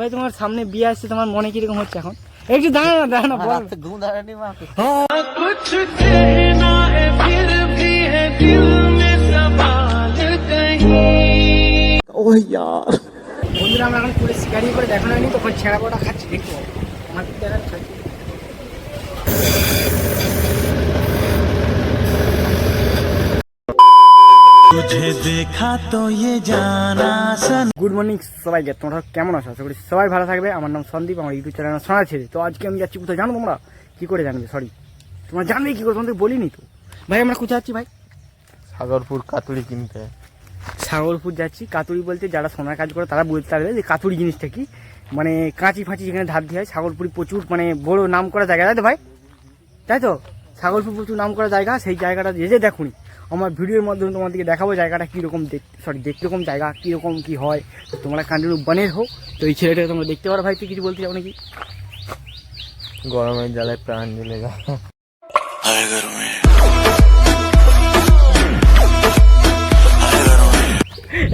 ভাই তোমার সামনে বিয়ে আসছে তোমার মনে কিরকম হচ্ছে এখন একটু দাঁড়া না দাঁড়া না বল आपसे घूम रहा नहीं वहाँ पे कुछ कहना है फिर भी है दिल में सवाल कहीं বন্ধুরা আমরা এখন পুলিশ শিকারি করে দেখানো হয়নি তখন ছেঁড়া পোটা খাচ্ছি দেখবো আমার দেখার খাচ্ছি তুঝে দেখা তো ইয়ে জানা গুড মর্নিং সবাই যে তোমরা কেমন আছো? আশা করি সবাই ভালো থাকবে। আমার নাম সন্দীপ আমার ইউটিউব চ্যানেল শোনা ছেড়ে তো আজকে আমি যাচ্ছি কোথায় জানো তোমরা? কী করে জানবে? সরি তোমরা জানবে কী করে? তোমাদের বলিনি তো। ভাই আমরা কোথায় যাচ্ছি ভাই? সাগরপুর কাতুরি কিনতে। সাগরপুর যাচ্ছি। কাতুরি বলতে যারা সোনার কাজ করে তারা বুঝতে পারবে যে কাতুরি জিনিসটা কি। মানে কাঁচি ফাঁচি যেখানে ধার দিয়ে হয় সাগরপুরি প্রচুর মানে বড় নাম করা জায়গা। তাই তো ভাই? তাই তো? সাগরপুর প্রচুর নাম করা জায়গা সেই জায়গাটা যে দেখুনি। আমার ভিডিওর মাধ্যমে তোমাদেরকে দেখাবো জায়গাটা কীরকম দেখ সরি দেখতে রকম জায়গা কীরকম কী হয়। তো তোমরা কন্টিনিউ বানের হোক। তো এই ছেলেটাকে তোমরা দেখতে পারো ভাই তুই কিছু বলতে চাও নাকি? গরমের জ্বালায় প্রাণ জ্বলে গা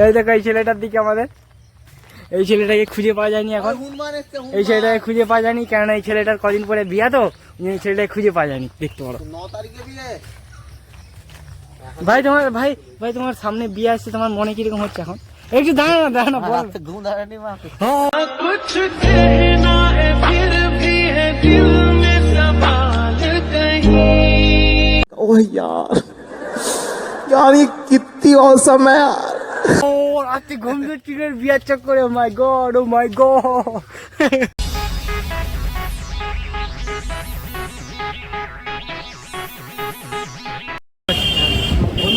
এই দেখো এই ছেলেটার দিকে আমাদের। এই ছেলেটাকে খুঁজে পাওয়া যায়নি এখন। এই ছেলেটাকে খুঁজে পাওয়া যায়নি কেননা এই ছেলেটার কদিন পরে বিয়া তো এই ছেলেটাকে খুঁজে পাওয়া যায়নি। দেখতে পারো। ন তারিখে বিয়ে? ভাই তোমার ভাই ভাই তোমার সামনে বিয়ে আসছে তোমার মনে কিরকম হচ্ছে এখন একটু দাঁড়া না দাঁড়া না বল आपसे घूम रहा नहीं वहाँ पे कुछ कहना है फिर भी है दिल में सवाल कहीं ओह यार यार ये कितनी औसम है यार ও রাতে ঘুম দিচ্ছি বিয়ার চক্করে ও মাই গড ও মাই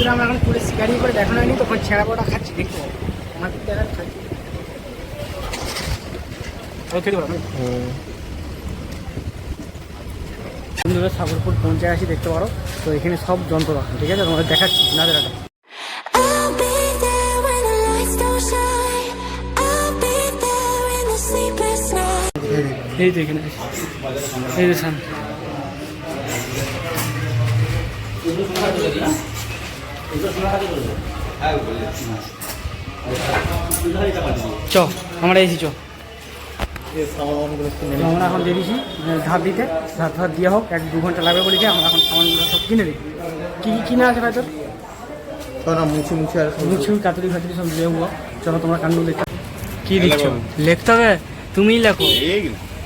বন্ধুরা আমরা এখন পুলিশ শিকারি করে দেখানো হয়নি তখন ছেঁড়া পোটা খাচ্ছি দেখব আমার দেখার খাচ্ছি? পারো? বন্ধুরা সাগরপুর পৌঁছে আসি দেখতে পারো। তো এখানে সব যন্ত্র রাখুন ঠিক আছে? তোমাদের দেখাচ্ছি না দেখা. এই এই সামনে। চ আমরা এসি চ। আমরা এখন বেরিয়েছি ধার দিতে। ধার ধার দিয়ে হোক এক দু ঘণ্টা লাগবে বলেছি আমরা এখন সামানগুলো সব কিনে দিই কী কী কিনে আছে ভাই তোর? মুছে মুছে আর মুছু কাতুরি ফাতুরি সব লেবো। চলো তোমরা কি লিখছো লিখতে হবে? তুমিই লেখো।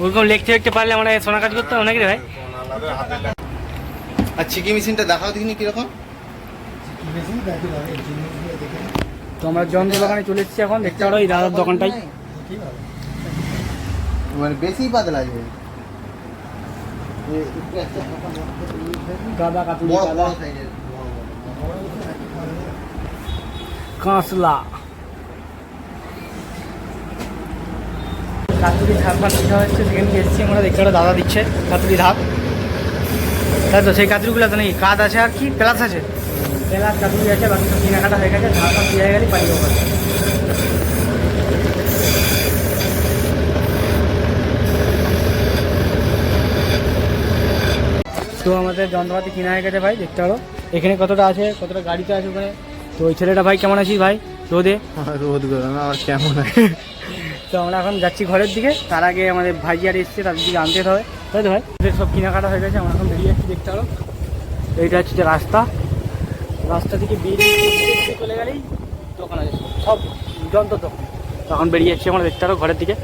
ওরকম লিখতে লিখতে পারলে আমরা সোনা কাজ করতে হবে নাকি রে ভাই? আর চিকি মেশিনটা দেখাও দেখিনি কীরকম? তো আমরা যন্ত্র দোকানে চলে এসেছি এখন দেখতে পারো এই দাদার দোকানটাই। মানে বেশি পাতলা আছে গাদা কাঁচলা। কাতুরি ধাপ ভাত হচ্ছে সেখানে এসেছি আমরা দেখতে পারো দাদা দিচ্ছে কাতুরি ধাপ তাই তো সেই কাতুরিগুলো তো নেই কাজ আছে আর কি প্লাস আছে? প্লাস কাতুরি আছে বাকি সব কেনাকাটা হয়ে গেছে ভাত দিয়ে গেলে পাই যাব। তো আমাদের যন্ত্রপাতি কেনা হয়ে গেছে ভাই দেখতে পারো। এখানে কতটা আছে কতটা গাড়িতে আছে ওখানে? তো ওই ছেলেটা ভাই কেমন আছিস ভাই? রোদে? রোদ গরমে আমার কেমন তো আমরা এখন যাচ্ছি ঘরের দিকে তার আগে আমাদের ভাইজি আর এসছে তাদের দিকে আনতে হবে। তাই তো ভাই? সব কেনাকাটা হয়ে গেছে আমরা এখন বেরিয়ে যাচ্ছি দেখতে পারো। এইটা হচ্ছে যে রাস্তা। রাস্তা থেকে বেরিয়ে চলে গেলেই দোকান আছে, সব যন্ত্র দোকান। তখন বেরিয়ে যাচ্ছে আমরা দেখতে পারো ঘরের দিকে।